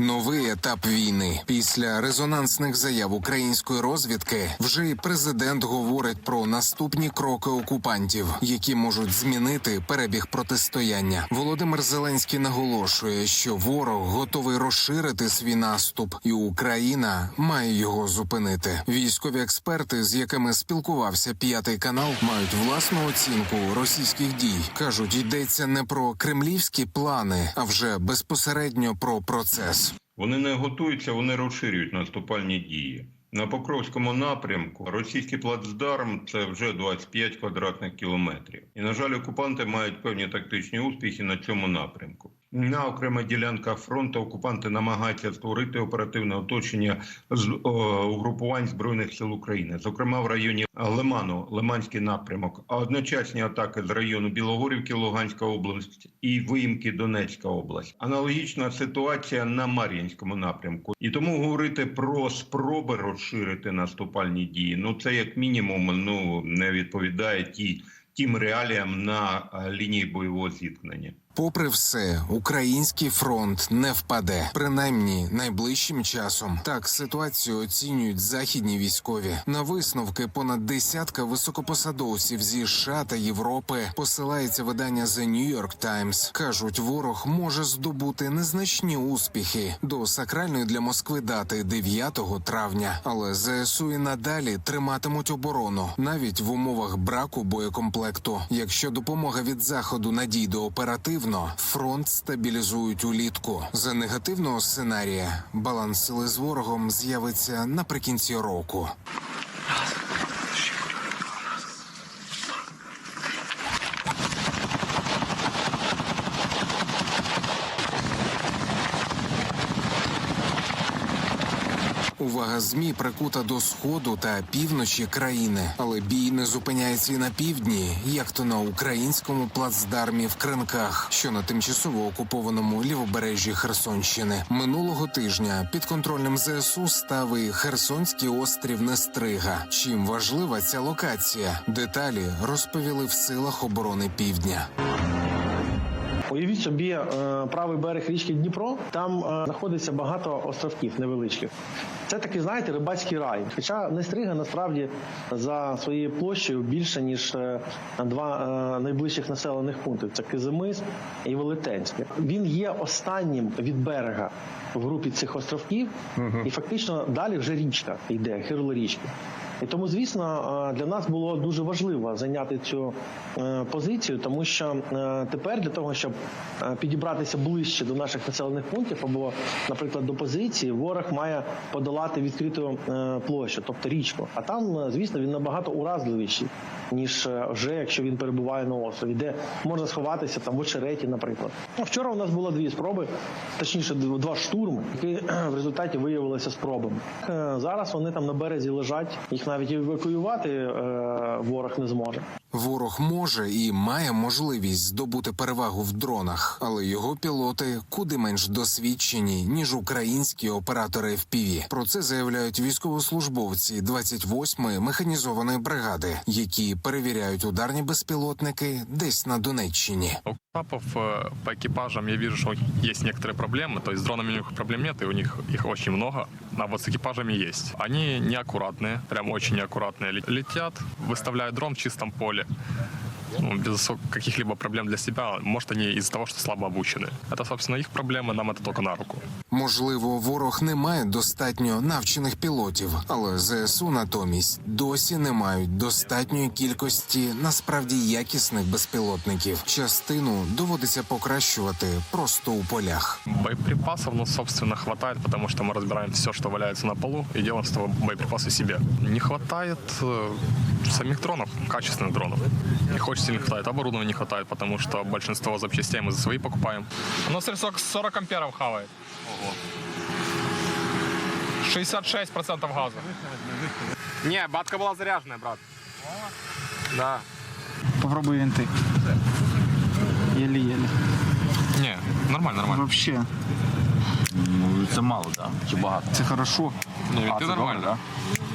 Новий етап війни після резонансних заяв української розвідки вже й президент говорить про наступні кроки окупантів, які можуть змінити перебіг протистояння. Володимир Зеленський наголошує, що ворог готовий розширити свій наступ, і Україна має його зупинити. Військові експерти, з якими спілкувався п'ятий канал, мають власну оцінку російських дій. кажуть, йдеться не про кремлівські плани, а вже безпосередньо про процес. Вони не готуються, вони розширюють наступальні дії. На Покровському напрямку російський плацдарм це вже 25 квадратних кілометрів. І, на жаль, окупанти мають певні тактичні успіхи на цьому напрямку. На окремих ділянках фронту окупанти намагаються створити оперативне оточення з угрупувань збройних сил України, зокрема в районі Лиману, Лиманський напрямок, а одночасні атаки з району Білогорівки, Луганська область і Виїмки, Донецька область. Аналогічна ситуація на Мар'їнському напрямку, і тому говорити про спроби розширити наступальні дії. Ну це як мінімум ну не відповідає ті тим реаліям на е, лінії бойового зіткнення. Попри все, український фронт не впаде, принаймні найближчим часом. Так ситуацію оцінюють західні військові. На висновки понад десятка високопосадовців зі США та Європи посилається видання The New York Times. кажуть, ворог може здобути незначні успіхи до сакральної для Москви дати 9 травня. Але ЗСУ і надалі триматимуть оборону навіть в умовах браку боєкомплекту. Якщо допомога від заходу надійде оперативно, фронт стабілізують улітку. За негативного сценарія баланс сили з ворогом з'явиться наприкінці року. Змі прикута до сходу та півночі країни, але бій не зупиняється і на півдні, як то на українському плацдармі в Кринках, що на тимчасово окупованому лівобережжі Херсонщини. Минулого тижня під контролем ЗСУ став і Херсонський острів Нестрига. Чим важлива ця локація? Деталі розповіли в силах оборони Півдня. Уявіть собі е, правий берег річки Дніпро. Там е, знаходиться багато островків невеличких. Це такий, знаєте, рибацький рай. Хоча Нестрига насправді за своєю площею більше ніж е, два е, найближчих населених пункти: це Кизимис і Велетенське. Він є останнім від берега в групі цих островків, і фактично далі вже річка йде, хирло річки. І тому, звісно, е, для нас було дуже важливо зайняти цю е, позицію, тому що е, тепер для того, щоб підібратися ближче до наших населених пунктів, або, наприклад, до позиції, ворог має подолати відкриту площу, тобто річку. А там, звісно, він набагато уразливіший, ніж е, вже якщо він перебуває на острові, де можна сховатися там в очереті, наприклад. Ну, Вчора у нас було дві спроби, точніше, дв- два штурми, які в результаті виявилися спробами. Е, Зараз вони там на березі лежать, їх навіть евакуювати е, ворог не зможе. Ворог може і має можливість здобути перевагу в дронах, але його пілоти куди менш досвідчені ніж українські оператори FPV. Про це заявляють військовослужбовці 28-ї механізованої бригади, які перевіряють ударні безпілотники десь на Донеччині. У КАПов э, по экипажам я вижу, что есть некоторые проблемы. То есть с дронами у них проблем нет, и у них их очень много. А вот с экипажами есть. Они неаккуратные, прям очень неаккуратные. Ле- Летят, выставляют дрон в чистом поле. Ну, без осо- каких-либо проблем для себя. Может, они из-за того, что слабо обучены. Это, собственно, их проблемы, нам это только на руку. Можливо, ворог не має достатньо навчених пілотів, але ЗСУ натомість досі не мають достатньої кількості насправді якісних безпілотників. Частину доводиться покращувати просто у полях. Боеприпасов, ну, собственно, хватает, потому что мы разбираем все, что валяется на полу, и делаем с того боеприпасы себе. Не хватает э, самих дронов, качественных дронов. Их очень сильно не хватает. Оборудования не хватает, потому что большинство запчастей мы за свои покупаем. У нас 40, 40 амперов хавает. 66% газа. Не, батка была заряженная, брат. Да. Попробуй винты. Еле-еле. Не, нормально, нормально. Вообще. Ну, Це мало, да? Чи багато? Це хорошо. Не, А, это це нормально. добре,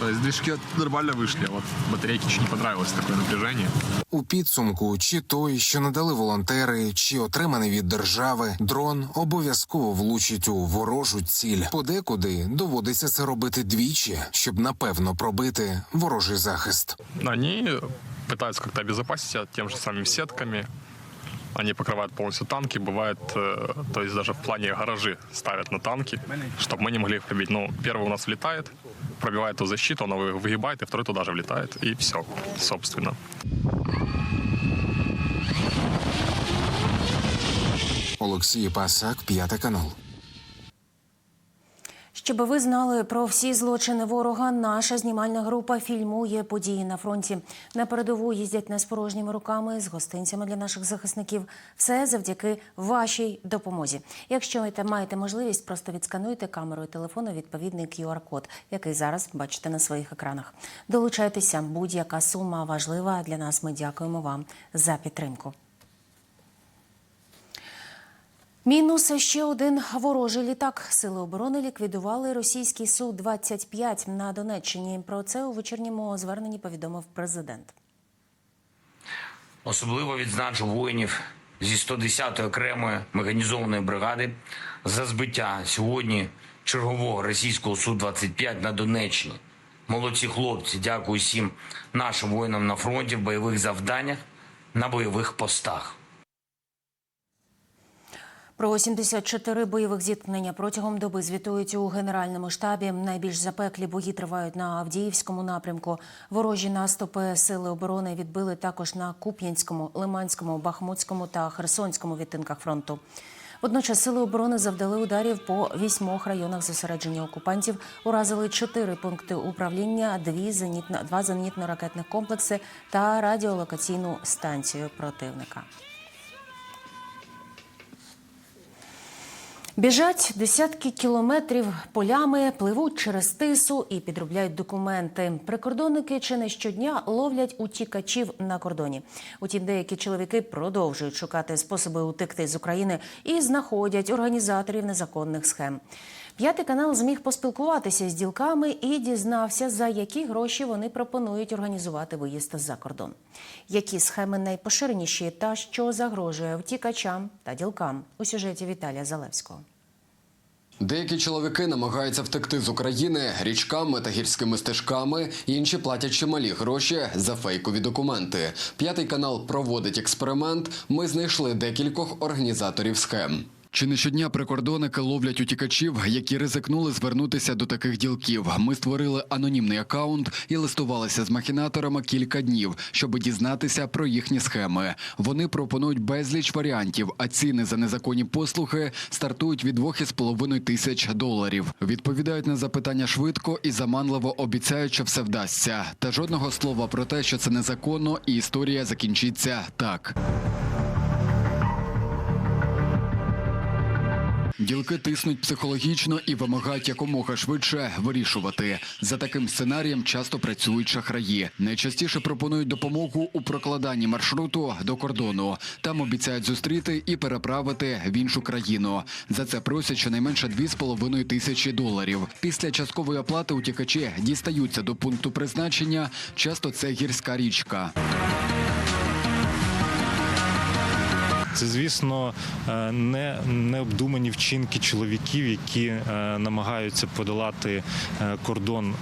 То есть движки нормально вышли, а вот батарейке чуть не понравилось такое напряжение. У підсумку, чи той, що надали волонтери, чи отриманий від держави, дрон обов'язково влучить у ворожу ціль. Подекуди доводиться це робити двічі, щоб напевно пробити ворожий захист. Они пытаются как-то обезопасить себя тем же самыми сетками. Они покрывают полностью танки. Бывает, э, то есть даже в плане гаражи ставят на танки, чтобы мы не могли их пробить. Ну, первый у нас влетает, пробивает ту защиту, он его выгибает, и второй туда же влетает. И все, собственно. Олексій Пасак, п'ятий канал. Щоб ви знали про всі злочини ворога, наша знімальна група фільмує події на фронті. На передову їздять не з порожніми руками, з гостинцями для наших захисників. Все завдяки вашій допомозі. Якщо маєте можливість, просто відскануйте камерою телефону відповідний QR-код, який зараз бачите на своїх екранах. Долучайтеся, будь-яка сума важлива для нас. Ми дякуємо вам за підтримку. Мінус ще один ворожий літак. Сили оборони ліквідували російський су 25 на Донеччині. Про це у вечірньому зверненні повідомив президент. Особливо відзначу воїнів зі 110-ї окремої механізованої бригади за збиття сьогодні чергового російського су 25 на Донеччині. Молодці хлопці, дякую всім нашим воїнам на фронті в бойових завданнях на бойових постах. Про 74 бойових зіткнення протягом доби звітують у генеральному штабі. Найбільш запеклі бої тривають на Авдіївському напрямку. Ворожі наступи сили оборони відбили також на Куп'янському, Лиманському, Бахмутському та Херсонському відтинках фронту. Водночас сили оборони завдали ударів по вісьмох районах зосередження окупантів, уразили чотири пункти управління, дві зенітно, два зенітно-ракетних комплекси та радіолокаційну станцію противника. Біжать десятки кілометрів полями, пливуть через тису і підробляють документи. Прикордонники чи не щодня ловлять утікачів на кордоні. Утім, деякі чоловіки продовжують шукати способи утекти з України і знаходять організаторів незаконних схем. П'ятий канал зміг поспілкуватися з ділками і дізнався, за які гроші вони пропонують організувати виїзд за кордон. Які схеми найпоширеніші та що загрожує втікачам та ділкам у сюжеті Віталія Залевського. Деякі чоловіки намагаються втекти з України річками та гірськими стежками, інші платять чималі гроші за фейкові документи. П'ятий канал проводить експеримент. Ми знайшли декількох організаторів схем. Чи не щодня прикордонники ловлять утікачів, які ризикнули звернутися до таких ділків? Ми створили анонімний акаунт і листувалися з махінаторами кілька днів, щоб дізнатися про їхні схеми. Вони пропонують безліч варіантів, а ціни за незаконні послуги стартують від 2,5 тисяч доларів. Відповідають на запитання швидко і заманливо обіцяють, що все вдасться. Та жодного слова про те, що це незаконно, і історія закінчиться так. Ділки тиснуть психологічно і вимагають якомога швидше вирішувати. За таким сценарієм часто працюють шахраї. Найчастіше пропонують допомогу у прокладанні маршруту до кордону. Там обіцяють зустріти і переправити в іншу країну. За це просять щонайменше 2,5 тисячі доларів. Після часткової оплати утікачі дістаються до пункту призначення. Часто це гірська річка. Це, звісно, е, не необдумані вчинки чоловіків, які е, намагаються подолати е, кордон,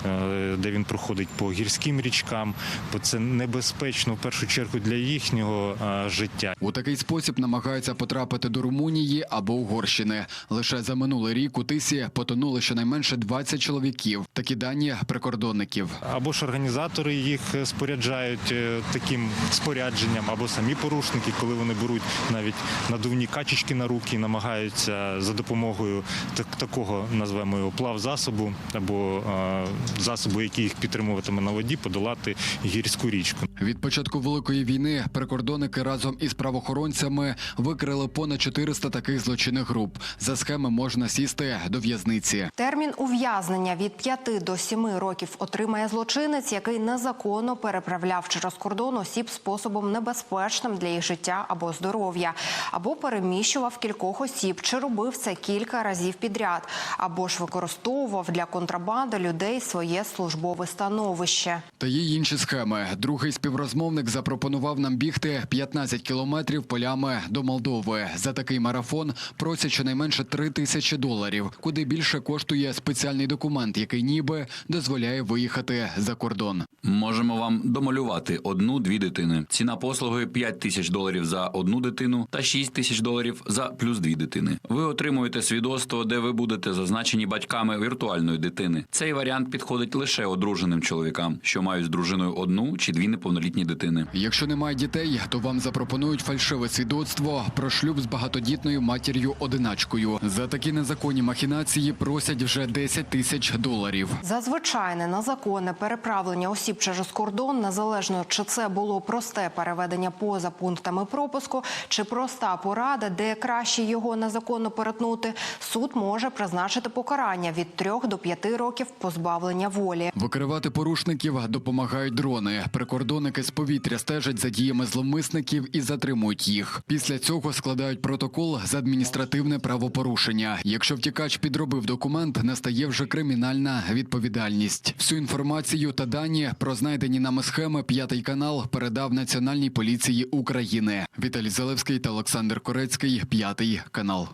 де він проходить по гірським річкам, бо це небезпечно в першу чергу для їхнього життя. У такий спосіб намагаються потрапити до Румунії або Угорщини. Лише за минулий рік у тисі потонули щонайменше 20 чоловіків. Такі дані прикордонників. Або ж організатори їх споряджають таким спорядженням, або самі порушники, коли вони беруть навіть надувні качечки на руки, намагаються за допомогою так, такого назвемо його плав засобу або е, засобу, який їх підтримуватиме на воді, подолати гірську річку. Від початку великої війни прикордонники разом із правоохоронцями викрили понад 400 таких злочинних груп. За схеми можна сісти до в'язниці. Термін ув'язнення від 5 до 7 років отримає злочинець, який незаконно переправляв через кордон осіб способом небезпечним для їх життя або здоров'я. Або переміщував кількох осіб, чи робив це кілька разів підряд, або ж використовував для контрабанди людей своє службове становище. Та є інші схеми. Другий співрозмовник запропонував нам бігти 15 кілометрів полями до Молдови. За такий марафон просять щонайменше 3 тисячі доларів, куди більше коштує спеціальний документ, який ніби дозволяє виїхати за кордон. Можемо вам домалювати одну-дві дитини. Ціна послуги 5 тисяч доларів за одну дитину та 6 тисяч доларів за плюс дві дитини. Ви отримуєте свідоцтво, де ви будете зазначені батьками віртуальної дитини. Цей варіант підходить лише одруженим чоловікам, що мають з дружиною одну чи дві неповнолітні дитини. Якщо немає дітей, то вам запропонують фальшиве свідоцтво про шлюб з багатодітною матір'ю-одиначкою. За такі незаконні махінації просять вже 10 тисяч доларів. За звичайне незаконне переправлення осіб через кордон, незалежно чи це було просте переведення поза пунктами пропуску, чи проста порада, де краще його незаконно перетнути, суд може призначити покарання від 3 до 5 років позбавлення волі. Викривати порушників допомагають дрони. Прикордонники з повітря стежать за діями зловмисників і затримують їх. Після цього складають протокол за адміністративне правопорушення. Якщо втікач підробив документ, настає вже кримінальна відповідальність. Всю інформацію та дані про знайдені нами схеми п'ятий канал передав Національній поліції України. Віталій Залевський Олександр Корецький. П'ятий канал.